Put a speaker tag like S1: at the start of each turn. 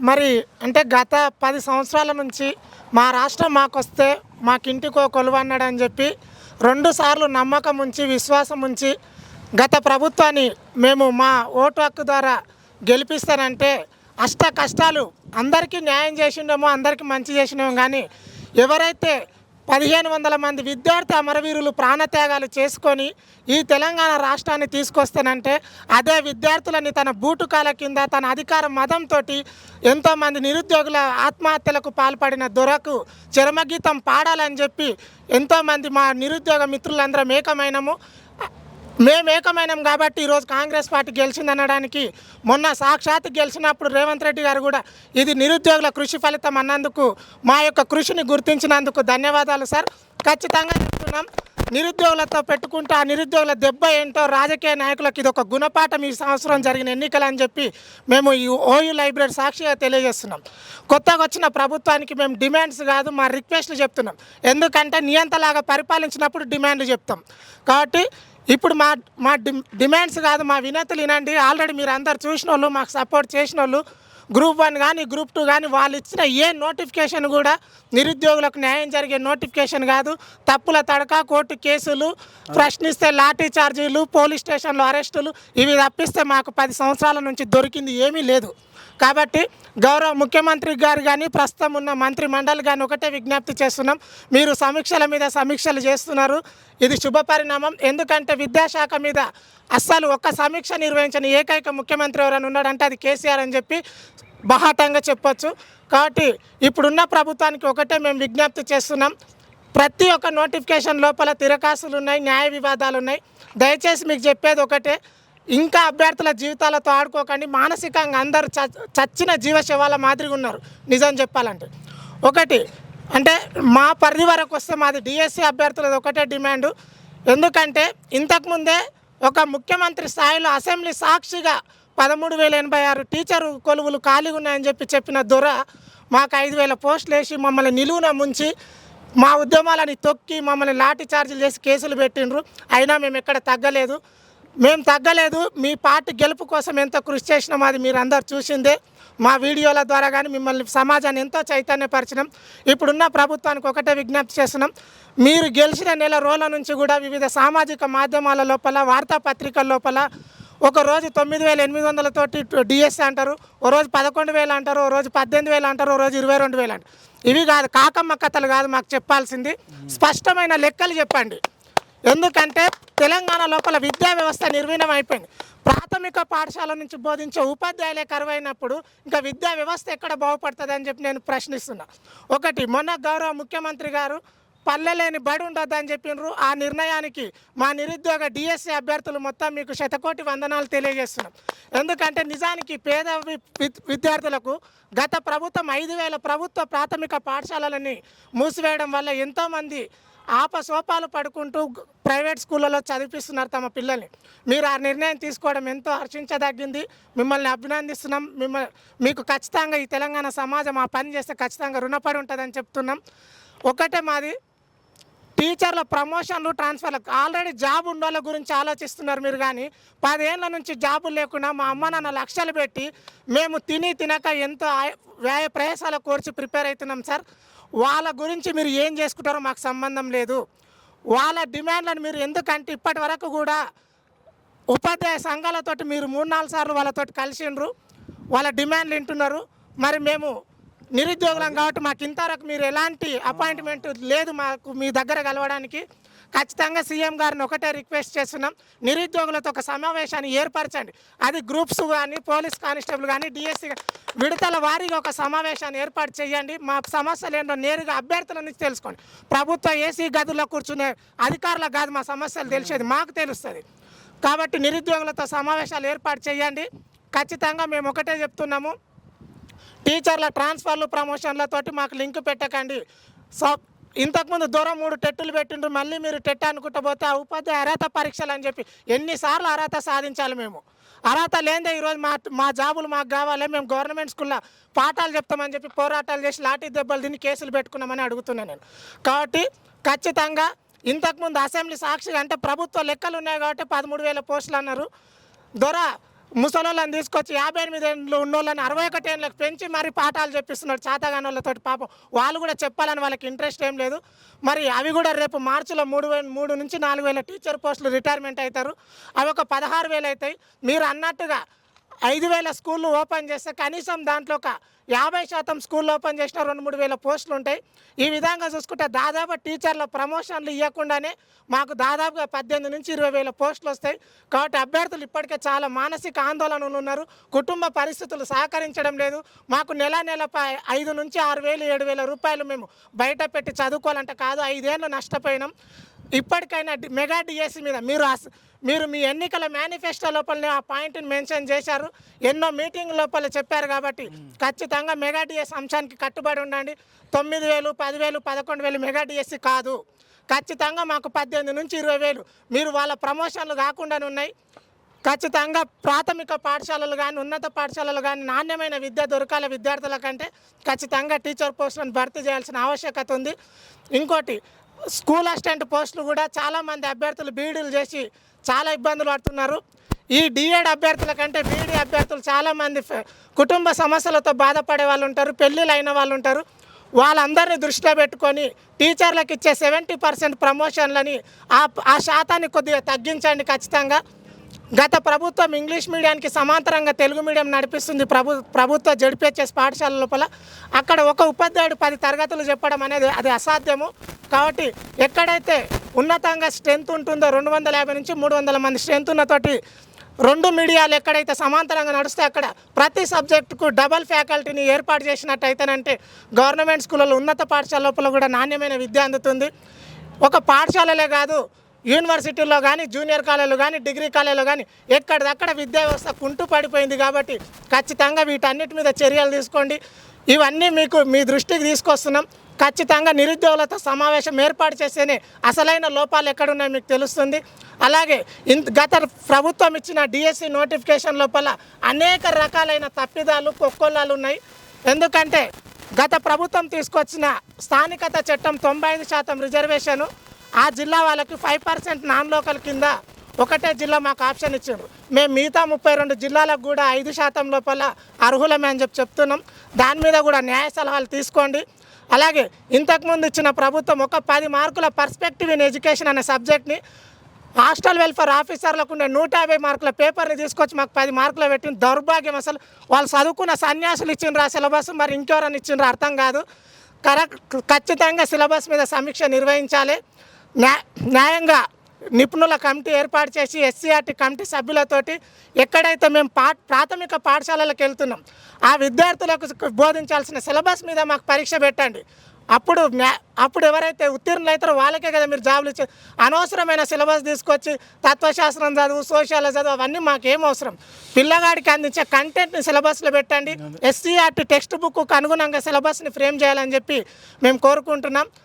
S1: మరి అంటే గత పది సంవత్సరాల నుంచి మా రాష్ట్రం మాకొస్తే మాకింటికో కొలువన్నాడు అని చెప్పి రెండు సార్లు నమ్మకం ఉంచి విశ్వాసం ఉంచి గత ప్రభుత్వాన్ని మేము మా ఓటు హక్కు ద్వారా గెలిపిస్తానంటే అష్ట కష్టాలు అందరికీ న్యాయం చేసిండేమో అందరికీ మంచి చేసినాము కానీ ఎవరైతే పదిహేను వందల మంది విద్యార్థి అమరవీరులు ప్రాణత్యాగాలు చేసుకొని ఈ తెలంగాణ రాష్ట్రాన్ని తీసుకొస్తానంటే అదే విద్యార్థులని తన బూటుకాల కింద తన అధికార మదంతో ఎంతోమంది నిరుద్యోగుల ఆత్మహత్యలకు పాల్పడిన దొరకు చరమగీతం పాడాలని చెప్పి ఎంతోమంది మా నిరుద్యోగ మిత్రులందరం ఏకమైనము. మేము కాబట్టి ఈరోజు కాంగ్రెస్ పార్టీ గెలిచిందనడానికి మొన్న సాక్షాత్ గెలిచినప్పుడు రేవంత్ రెడ్డి గారు కూడా ఇది నిరుద్యోగుల కృషి ఫలితం అన్నందుకు మా యొక్క కృషిని గుర్తించినందుకు ధన్యవాదాలు సార్. ఖచ్చితంగా చెప్తున్నాం. నిరుద్యోగులతో పెట్టుకుంటే ఆ నిరుద్యోగుల దెబ్బ ఏంటో రాజకీయ నాయకులకు ఇది ఒక గుణపాఠం ఈ సంవత్సరం జరిగిన ఎన్నికలు అని చెప్పి మేము ఈ ఓయూ లైబ్రరీ సాక్షిగా తెలియజేస్తున్నాం. కొత్తగా వచ్చిన ప్రభుత్వానికి మేము డిమాండ్స్ కాదు మా రిక్వెస్ట్లు చెప్తున్నాం. ఎందుకంటే నియంతలాగా పరిపాలించినప్పుడు డిమాండ్లు చెప్తాం. కాబట్టి ఇప్పుడు మా మా డి- డిమాండ్స్ కాదు మా వినతులు వినండి ఆల్రెడీ మీరు అందరు చూసిన వాళ్ళు మాకు సపోర్ట్ చేసిన వాళ్ళు గ్రూప్ వన్ కానీ గ్రూప్ టూ కానీ వాళ్ళు ఇచ్చిన ఏ నోటిఫికేషన్ కూడా నిరుద్యోగులకు న్యాయం జరిగే నోటిఫికేషన్ కాదు. తప్పుల తడక కోర్టు కేసులు ప్రశ్నిస్తే లాఠీ చార్జీలు పోలీస్ స్టేషన్లో అరెస్టులు ఇవి తప్పిస్తే మాకు పది సంవత్సరాల నుంచి దొరికింది ఏమీ లేదు. కాబట్టి గౌరవ ముఖ్యమంత్రి గారు కానీ ప్రస్తుతం ఉన్న మంత్రి మండలి కానీ ఒకటే విజ్ఞప్తి చేస్తున్నాం. మీరు సమీక్షల మీద సమీక్షలు చేస్తున్నారు. ఇది శుభ పరిణామం. ఎందుకంటే విద్యాశాఖ మీద అస్సలు ఒక్క సమీక్ష నిర్వహించిన ఏకైక ముఖ్యమంత్రి ఎవరైనా ఉన్నాడంటే అది కేసీఆర్ అని చెప్పి బహాటంగా చెప్పొచ్చు. కాబట్టి ఇప్పుడున్న ప్రభుత్వానికి ఒకటే మేము విజ్ఞప్తి చేస్తున్నాం. ప్రతి ఒక్క నోటిఫికేషన్ లోపల తిరకాసులు ఉన్నాయి న్యాయ వివాదాలు ఉన్నాయి. దయచేసి మీకు చెప్పేది ఒకటే. ఇంకా అభ్యర్థుల జీవితాలతో ఆడుకోకండి. మానసికంగా అందరూ చ- చచ్చిన జీవ శవాల మాదిరిగా ఉన్నారు. నిజం చెప్పాలంటే. ఒకటి అంటే మా పరిధి వరకు వస్తే మాది డిఎస్సి అభ్యర్థులది ఒకటే డిమాండ్. ఎందుకంటే ఇంతకుముందే ఒక ముఖ్యమంత్రి స్థాయిలో అసెంబ్లీ సాక్షిగా పదమూడు వేల ఎనభై ఆరు టీచరు కొలువులు ఖాళీగా ఉన్నాయని చెప్పి చెప్పిన దొర మాకు ఐదు వేల పోస్టులు వేసి మమ్మల్ని నిలువున ముంచి మా ఉద్యమాలని తొక్కి మమ్మల్ని లాఠీ చార్జీలు చేసి కేసులు పెట్టిండ్రు. అయినా మేము ఎక్కడ తగ్గలేదు. మేము తగ్గలేదు. మీ పార్టీ గెలుపు కోసం ఎంత కృషి చేసినామో అది మీరు అందరు చూసిందే. మా వీడియోల ద్వారా కానీ మిమ్మల్ని సమాజాన్ని ఎంతో చైతన్యపరిచినాం. ఇప్పుడున్న ప్రభుత్వానికి ఒకటే విజ్ఞప్తి చేస్తున్నాం. మీరు గెలిచిన నెల రోజుల నుంచి కూడా వివిధ సామాజిక మాధ్యమాల లోపల వార్తాపత్రికల లోపల ఒక రోజు తొమ్మిది వేల ఎనిమిది వందలతోటి డిఎస్సీ అంటారు ఓ రోజు పదకొండు వేలు అంటారు ఓ రోజు పద్దెనిమిది వేలు అంటారు ఓ రోజు ఇరవై రెండు వేలు అంటారు ఇవి కాదు కాకమ్మ కథలు కాదు మాకు చెప్పాల్సింది. స్పష్టమైన లెక్కలు చెప్పండి. ఎందుకంటే తెలంగాణ లోపల విద్యా వ్యవస్థ నిర్వీణం అయిపోయింది. ప్రాథమిక పాఠశాల నుంచి బోధించే ఉపాధ్యాయులే కరువైనప్పుడు ఇంకా విద్యా వ్యవస్థ ఎక్కడ బాగుపడుతుంది అని చెప్పి నేను ప్రశ్నిస్తున్నా. ఒకటి మొన్న గౌరవ ముఖ్యమంత్రి గారు పల్లెలేని బడి ఉండొద్దు అని చెప్పిండ్రు ఆ నిర్ణయానికి మా నిరుద్యోగ డిఎస్సి అభ్యర్థులు మొత్తం మీకు శతకోటి వందనాలు తెలియజేస్తున్నాం. ఎందుకంటే నిజానికి పేద విద్యార్థులకు గత ప్రభుత్వం ఐదు వేల ప్రభుత్వ ప్రాథమిక పాఠశాలలని మూసివేయడం వల్ల ఎంతోమంది ఆపసోపాలు పడుకుంటూ ప్రైవేట్ స్కూళ్ళలో చదివిస్తున్నారు తమ పిల్లల్ని. మీరు ఆ నిర్ణయం తీసుకోవడం ఎంతో హర్షించదగ్గింది మిమ్మల్ని అభినందిస్తున్నాం. మిమ్మల్ని మీకు ఖచ్చితంగా ఈ తెలంగాణ సమాజం ఆ పని చేస్తే ఖచ్చితంగా రుణపడి ఉంటుందని చెప్తున్నాం. ఒకటే మాది టీచర్ల ప్రమోషన్లు ట్రాన్స్ఫర్లకు ఆల్రెడీ జాబ్ ఉండోళ్ళ గురించి ఆలోచిస్తున్నారు మీరు కానీ పదేళ్ళ నుంచి జాబులు లేకుండా మా అమ్మ నాన్న లక్షలు పెట్టి మేము తిని తినక ఎంతో ఆయ- వ్యయ ప్రయాసాల కోర్చి ప్రిపేర్ అవుతున్నాం సార్. వాళ్ళ గురించి మీరు ఏం చేసుకుంటారో మాకు సంబంధం లేదు. వాళ్ళ డిమాండ్లను మీరు ఎందుకంటే ఇప్పటి వరకు కూడా ఉపాధ్యాయ సంఘాలతోటి మీరు మూడు నాలుగు సార్లు వాళ్ళతోటి కలిసిండ్రు. వాళ్ళ డిమాండ్లు వింటున్నారు. మరి మేము నిరుద్యోగులం కాబట్టి మాకు ఇంతవరకు మీరు ఎలాంటి అపాయింట్మెంట్ లేదు మాకు మీ దగ్గర కలవడానికి. ఖచ్చితంగా సీఎం గారిని ఒకటే రిక్వెస్ట్ చేస్తున్నాం. నిరుద్యోగులతో ఒక సమావేశాన్ని ఏర్పరచండి. అది గ్రూప్స్ కానీ పోలీస్ కానిస్టేబుల్ కానీ డిఎస్సి విడతల వారీగా ఒక సమావేశాన్ని ఏర్పాటు చేయండి. మా సమస్యలు ఏంటో నేరుగా అభ్యర్థుల నుంచి తెలుసుకోండి. ప్రభుత్వ ఏసీ గదుల్లో కూర్చునే అధికారులకు కాదు మా సమస్యలు తెలిసేది మాకు తెలుస్తుంది. కాబట్టి నిరుద్యోగులతో సమావేశాలు ఏర్పాటు చేయండి. ఖచ్చితంగా మేము ఒకటే చెప్తున్నాము. టీచర్ల ట్రాన్స్ఫర్లు ప్రమోషన్లతోటి మాకు లింక్ పెట్టకండి. సో ఇంతకుముందు దూరం మూడు టెట్టులు పెట్టిండ్రు మళ్ళీ మీరు టెట్ అనుకుంటూ పోతే ఆ ఉపాధ్యాయ అర్హత పరీక్షలు అని చెప్పి ఎన్నిసార్లు అర్హత సాధించాలి మేము. అర్హత లేదే ఈరోజు మా మా జాబులు మాకు కావాలి మేము గవర్నమెంట్ స్కూల్లో పాఠాలు చెప్తామని చెప్పి పోరాటాలు చేసి లాఠీ దెబ్బలు తిని కేసులు పెట్టుకున్నామని అడుగుతున్నాను నేను. కాబట్టి ఖచ్చితంగా ఇంతకుముందు అసెంబ్లీ సాక్షిగా అంటే ప్రభుత్వ లెక్కలు ఉన్నాయి కాబట్టి పదమూడు వేల పోస్టులు అన్నారు. దొర ముసలోళ్ళని తీసుకొచ్చి యాభై ఎనిమిది ఏళ్ళు ఉన్నోళ్ళని అరవై ఒకటి ఏళ్ళకి పెంచి మరి పాఠాలు చెప్పిస్తున్నాడు చేతగాని వాళ్ళతో పాపం. వాళ్ళు కూడా చెప్పాలని వాళ్ళకి ఇంట్రెస్ట్ ఏం లేదు. మరి అవి కూడా రేపు మార్చిలో మూడు వేల మూడు నుంచి నాలుగు వేల టీచర్ పోస్టులు రిటైర్మెంట్ అవుతారు. అవి ఒక పదహారు వేలు అవుతాయి. మీరు అన్నట్టుగా ఐదు వేల స్కూళ్ళు ఓపెన్ చేస్తే కనీసం దాంట్లో ఒక యాభై శాతం స్కూళ్ళు ఓపెన్ చేసిన రెండు మూడు వేల పోస్టులు ఉంటాయి. ఈ విధంగా చూసుకుంటే దాదాపు టీచర్ల ప్రమోషన్లు ఇవ్వకుండానే మాకు దాదాపుగా పద్దెనిమిది నుంచి ఇరవై వేల పోస్టులు వస్తాయి. కాబట్టి అభ్యర్థులు ఇప్పటికే చాలా మానసిక ఆందోళనలు ఉన్నారు. కుటుంబ పరిస్థితులు సహకరించడం లేదు. మాకు నెల నెల ఐదు నుంచి ఆరు వేలు ఏడు వేల రూపాయలు మేము బయట పెట్టి చదువుకోవాలంటే కాదు ఐదేళ్ళు నష్టపోయినాం. ఇప్పటికైనా మెగా డిఎస్సి మీద మీరు మీరు మీ ఎన్నికల మేనిఫెస్టో లోపలనే ఆ పాయింట్ని మెన్షన్ చేశారు. ఎన్నో మీటింగ్ లోపల చెప్పారు కాబట్టి ఖచ్చితంగా మెగా డిఎస్ అంశానికి కట్టుబడి ఉండండి. తొమ్మిది వేలు పదివేలు పదకొండు వేలు మెగా డిఎస్సి కాదు. ఖచ్చితంగా మాకు పద్దెనిమిది నుంచి ఇరవై వేలు. మీరు వాళ్ళ ప్రమోషన్లు కాకుండానే ఉన్నాయి. ఖచ్చితంగా ప్రాథమిక పాఠశాలలు కానీ ఉన్నత పాఠశాలలు కానీ నాణ్యమైన విద్య దొరకాల విద్యార్థుల కంటే ఖచ్చితంగా టీచర్ పోస్టులను భర్తీ చేయాల్సిన ఆవశ్యకత ఉంది. ఇంకోటి స్కూల్ అసిస్టెంట్ పోస్టులు కూడా చాలామంది అభ్యర్థులు బీడీలు చేసి చాలా ఇబ్బందులు పడుతున్నారు. ఈ డిఎడ్ అభ్యర్థుల కంటే బీడీ అభ్యర్థులు చాలామంది కుటుంబ సమస్యలతో బాధపడే వాళ్ళు ఉంటారు పెళ్ళిళ్ళు అయిన వాళ్ళు ఉంటారు. వాళ్ళందరినీ దృష్టిలో పెట్టుకొని టీచర్లకు ఇచ్చే సెవెంటీ పర్సెంట్ ప్రమోషన్లని ఆ ఆ శాతాన్ని కొద్దిగా తగ్గించండి ఖచ్చితంగా. గత ప్రభుత్వం ఇంగ్లీష్ మీడియానికి సమాంతరంగా తెలుగు మీడియం నడిపిస్తుంది. ప్రభు ప్రభుత్వ జడిపిహెచ్ఎస్ పాఠశాల లోపల అక్కడ ఒక ఉపాధ్యాయుడు పది తరగతులు చెప్పడం అనేది అది అసాధ్యము. కాబట్టి ఎక్కడైతే ఉన్నతంగా స్ట్రెంత్ ఉంటుందో రెండు వందల యాభై నుంచి మూడు వందల మంది స్ట్రెంత్ ఉన్నతోటి రెండు మీడియాలు ఎక్కడైతే సమాంతరంగా నడుస్తే అక్కడ ప్రతి సబ్జెక్టుకు డబల్ ఫ్యాకల్టీని ఏర్పాటు చేసినట్టయితేనంటే గవర్నమెంట్ స్కూళ్ళలో ఉన్నత పాఠశాల లోపల కూడా నాణ్యమైన విద్య అందుతుంది. ఒక పాఠశాలలే కాదు యూనివర్సిటీల్లో కానీ జూనియర్ కాలేజీలో కానీ డిగ్రీ కాలేజీలో కానీ ఎక్కడిదక్కడ విద్యా వ్యవస్థ కుంటు పడిపోయింది కాబట్టి ఖచ్చితంగా వీటన్నిటి మీద చర్యలు తీసుకోండి. ఇవన్నీ మీకు మీ దృష్టికి తీసుకొస్తున్నాం. ఖచ్చితంగా నిరుద్యోగులతో సమావేశం ఏర్పాటు చేస్తేనే అసలైన లోపాలు ఎక్కడున్నాయో మీకు తెలుస్తుంది. అలాగే ఇంత గత ప్రభుత్వం ఇచ్చిన డిఎస్సి నోటిఫికేషన్ లోపల అనేక రకాలైన తప్పిదాలు కొక్కొల్లాలు ఉన్నాయి. ఎందుకంటే గత ప్రభుత్వం తీసుకొచ్చిన స్థానికత చట్టం తొంభై ఐదు శాతం రిజర్వేషను ఆ జిల్లా వాళ్ళకి ఫైవ్ పర్సెంట్ నాన్ లోకల్ కింద ఒకటే జిల్లా మాకు ఆప్షన్ ఇచ్చారు. మేము మిగతా ముప్పై రెండు జిల్లాలకు కూడా ఐదు శాతం లోపల అర్హులమే అని చెప్పి చెప్తున్నాం. దాని మీద కూడా న్యాయ సలహాలు తీసుకోండి. అలాగే ఇంతకుముందు ఇచ్చిన ప్రభుత్వం ఒక పది మార్కుల పర్స్పెక్టివ్ ఇన్ ఎడ్యుకేషన్ అనే సబ్జెక్ట్ని హాస్టల్ వెల్ఫేర్ ఆఫీసర్లకు ఉండే నూట యాభై మార్కుల పేపర్ని తీసుకొచ్చి మాకు పది మార్కులు పెట్టిన దౌర్భాగ్యం అసలు. వాళ్ళు చదువుకున్న సన్యాసులు ఇచ్చిండ్రు ఆ సిలబస్ మరి ఇంకెవరని ఇచ్చిండ్రు అర్థం కాదు. కరెక్ట్ ఖచ్చితంగా సిలబస్ మీద సమీక్ష నిర్వహించాలి. న్యాయంగా నిపుణుల కమిటీ ఏర్పాటు చేసి ఎస్సీఆర్టీ కమిటీ సభ్యులతోటి ఎక్కడైతే మేము పా ప్రాథమిక పాఠశాలలకు వెళ్తున్నాం ఆ విద్యార్థులకు బోధించాల్సిన సిలబస్ మీద మాకు పరీక్ష పెట్టండి. అప్పుడు మ్యా అప్పుడు ఎవరైతే ఉత్తీర్ణులు అవుతారో వాళ్ళకే కదా మీరు జాబులు ఇచ్చే అనవసరమైన సిలబస్ తీసుకొచ్చి తత్వశాస్త్రం చదువు సోషల్ చదువు అవన్నీ మాకేం అవసరం. పిల్లగాడికి అందించే కంటెంట్ని సిలబస్లో పెట్టండి. ఎస్సీఆర్టీ టెక్స్ట్ బుక్కు అనుగుణంగా సిలబస్ని ఫ్రేమ్ చేయాలని చెప్పి మేము కోరుకుంటున్నాం.